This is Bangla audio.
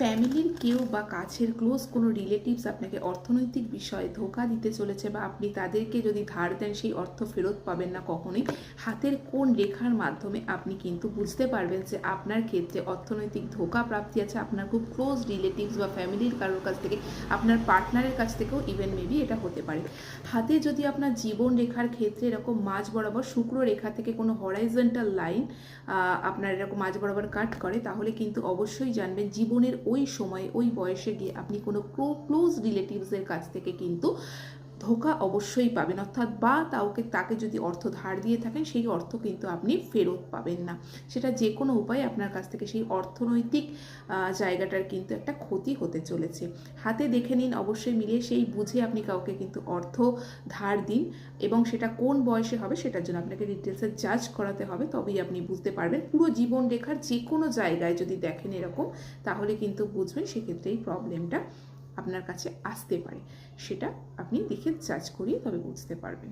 ফ্যামিলির কেউ বা কাছের ক্লোজ কোনো রিলেটিভস আপনাকে অর্থনৈতিক বিষয়ে ধোকা দিতে চলেছে বা আপনি তাদেরকে যদি ধার দেন, সেই অর্থ ফেরত পাবেন না কখনোই, হাতের কোন রেখার মাধ্যমে আপনি কিন্তু বুঝতে পারবেন যে আপনার ক্ষেত্রে অর্থনৈতিক ধোকা প্রাপ্তি আছে, আপনার খুব ক্লোজ রিলেটিভস বা ফ্যামিলির কারোর কাছ থেকে, আপনার পার্টনারের কাছ থেকেও ইভেন মেবি এটা হতে পারে। হাতে যদি আপনার জীবন রেখার ক্ষেত্রে এরকম মাঝ বরাবর শুক্র রেখা থেকে কোনো হরাইজেন্টাল লাইন আপনার এরকম মাঝ বরাবর কাট করে, তাহলে কিন্তু অবশ্যই জানবেন জীবনের ওই সময় ওই বয়সে গিয়ে আপনি কোনো ক্লোজ রিলেটিভসের কাছ থেকে কিন্তু ধোকা অবশ্যই পাবেন। অর্থাৎ বা তাওকে তাকে যদি অর্থ ধার দিয়ে থাকেন, সেই অর্থ কিন্তু আপনি ফেরত পাবেন না। সেটা যে কোনো উপায়ে আপনার কাছ থেকে সেই অর্থনৈতিক জায়গাটার কিন্তু একটা ক্ষতি হতে চলেছে। হাতে দেখে নিন, অবশ্যই মিলিয়ে সেই বুঝে আপনি কাউকে কিন্তু অর্থ ধার দিন এবং সেটা কোন বয়সে হবে সেটার জন্য আপনাকে ডিটেলসে জাজ করাতে হবে। তবেই আপনি বুঝতে পারবেন। পুরো জীবন রেখার যে কোনো জায়গায় যদি দেখেন এরকম, তাহলে কিন্তু বুঝবেন সেক্ষেত্রে এই প্রবলেমটা আপনার কাছে আসতে পারে। সেটা আপনি দেখে জাজ করিয়ে তবে বুঝতে পারবেন।